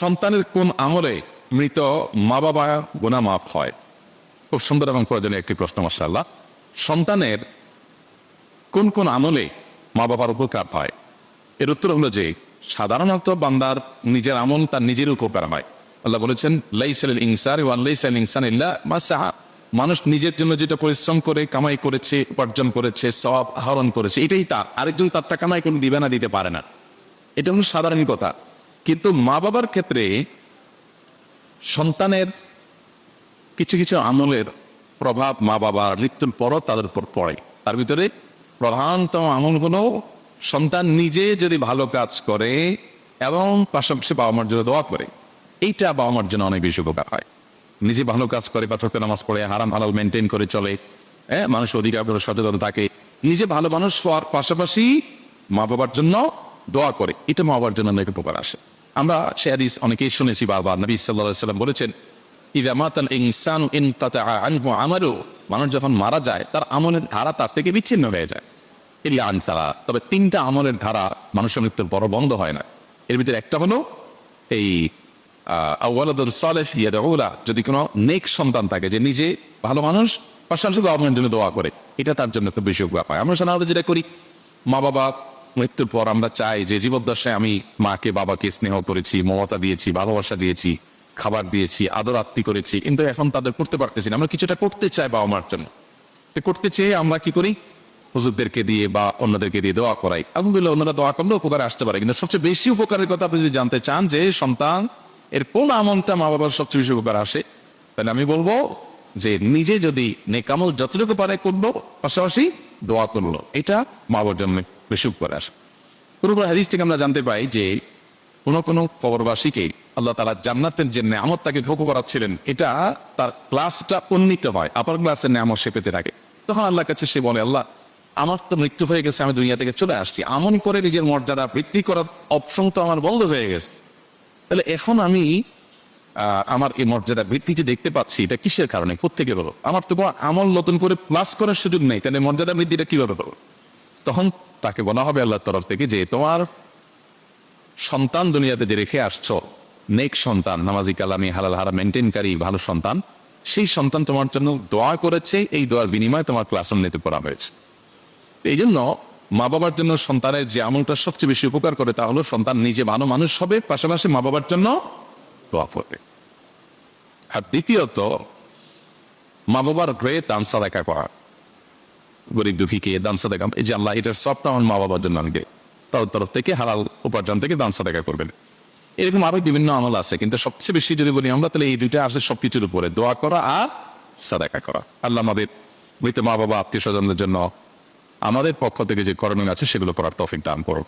সন্তানের কোন আমলে মৃত মা বাবা গোনা মাফ হয়? খুব সুন্দর এবং প্রয়োজনীয় একটি প্রশ্ন মাসাল্লাহ সন্তানের কোন কোন আমলে মা বাবার উপকার হয়? এর উত্তর হলো যে, সাধারণত বান্দার নিজের আমল তার নিজের উপকার হয়। আল্লাহ বলেছেন লাইসাল ইনসার ওয়ান লাইসাল ইনসান মানুষ নিজের জন্য যেটা পরিশ্রম করে, কামাই করেছে, উপার্জন করেছে সব আহরণ করেছে, এটাই তার। আরেকজন তারটা কামাই কোনো দিবে না, দিতে পারে না। এটা হলো সাধারণ কথা। কিন্তু মা বাবার ক্ষেত্রে সন্তানের কিছু কিছু আমলের প্রভাব মা বাবার মৃত্যুর পরও তাদের উপর পড়ে। তার ভিতরে প্রধানতম আমল হলো সন্তান নিজে যদি ভালো কাজ করে এবং পাশাপাশি বাবা মার জন্য দোয়া করে। এইটা বাবা মার জন্য অনেক বেশি উপকার হয়। নিজে ভালো কাজ করে ছোট্ট নামাজ পড়ে, হারাম, হালাল মেনটেন করে চলে হ্যাঁ মানুষ অধিকার সচেতন থাকে। নিজে ভালো মানুষ হওয়ার পাশাপাশি মা বাবার জন্য দোয়া করে। এটা মা বাবার জন্য অনেক উপকার আসে। আমরা সে হাদিস অনেকেই শুনেছি বারবার। নবী সাল্লাম বলেছেন ইদা মাতাল ইনসানু ইনকাতা আনহু আমারু মানুষ যখন মারা যায়, তার আমলের ধারা তার থেকে বিচ্ছিন্ন হয়ে যায়। ইল্লা আনসারা। তবে তিনটা আমলের ধারা মানুষের মৃত্যুর বড় বন্ধ হয় না। এর ভিতরে একটা হলো এই যদি কোনো নেক সন্তান থাকে যে নিজে ভালো মানুষ, পাশাপাশি গভর্নমেন্ট জন্য দোয়া করে, এটা তার জন্য খুব বেশি পায় আমরা সাধারণত যেটা করি মা বাবা মৃত্যুর পর আমরা চাই যে জীবদ্দশায় আমি মাকে, বাবাকে স্নেহ করেছি, মমতা দিয়েছি, ভালোবাসা দিয়েছি, খাবার দিয়েছি, আদর আত্মি করেছি। কিন্তু এখন তাদের করতে পারতেছি না। আমরা কিছুটা করতে চাই বাবা মার জন্য। করতে চেয়ে আমরা কি করি? হুজুরদেরকে দিয়ে বা অন্যদেরকে দিয়ে দোয়া করাই। আলহামদুলিল্লাহ, অন্যরা দোয়া করলে উপকারে আসতে পারে। কিন্তু সবচেয়ে বেশি উপকারের কথা আপনি যদি জানতে চান যে সন্তান, এর কোন আমলটা মা বাবার সবচেয়ে বেশি উপকার আসে, তাহলে আমি বলব যে নিজে যদি নেকামল যতটুকু পারে করব পাশাপাশি দোয়া করল। এটা মা বাবার জন্য উপকার আসে পুরোপুর হাদিস থেকে আমরা জানতে পাই যে কোনো কোনো কবরবাসীকে আল্লাহ তালা জান্নাতের যে নামত তাকে ভোগ করাচ্ছিলেন, এটা তার ক্লাসটা উন্নীত হয় আপার ক্লাসের নামত সে পেতে থাকে। তখন আল্লাহর কাছে সে বলে, আল্লাহ, আমার তো মৃত্যু হয়ে গেছে, আমি দুনিয়া থেকে চলে আসছি। আমন করে নিজের মর্যাদা বৃদ্ধি করার অপশন তো আমার বন্ধ হয়ে গেছে। তাহলে এখন আমি আমার এই মর্যাদা বৃদ্ধি যে দেখতে পাচ্ছি, এটা কিসের কারণে? কোথেকে বলো? আমার তো আমল নতুন করে প্লাস করার সুযোগ নেই, তাহলে মর্যাদা বৃদ্ধিটা কীভাবে হলো? তখন তাকে বলা হবে আল্লাহর তরফ থেকে যে তোমার সন্তান দুনিয়াতে যে রেখে আসছো, নেক সন্তান, নামাজি কালামি, হালাল হারা মেনটেনকারী ভালো সন্তান, সেই সন্তান তোমার জন্য দোয়া করেছে, এই দোয়ার বিনিময়ে তোমার ক্লাস উন্নতি করা হয়েছে। এই জন্য মা বাবার জন্য সন্তানের যে আমলটা সবচেয়ে বেশি উপকার করে তা হলো সন্তান নিজে ভালো মানুষ হবে, পাশাপাশি মা বাবার জন্য দোয়া করবে। আর দ্বিতীয়ত মা বাবার হয়ে দান সাদাকা করা। গরিব দুঃখীকে দান সাদাকা। এই যে আল্লাহ, এটার সবটা আমার মা বাবার জন্য আনবে। তার তরফ থেকে হালাল উপার্জন থেকে দান সাদাকা করবেন। এরকম আরও বিভিন্ন আমল আছে, কিন্তু সবচেয়ে বেশি যদি বলি আমরা, তাহলে এই দুইটা আসে সবকিছুর উপরে। দোয়া করা আর সাদাকা করা। আল্লাহ আমাদের মৃত মা বাবা আত্মীয় স্বজনদের জন্য আমাদের পক্ষ থেকে যে করণীয় আছে, সেগুলো করার তফিক দান করুক।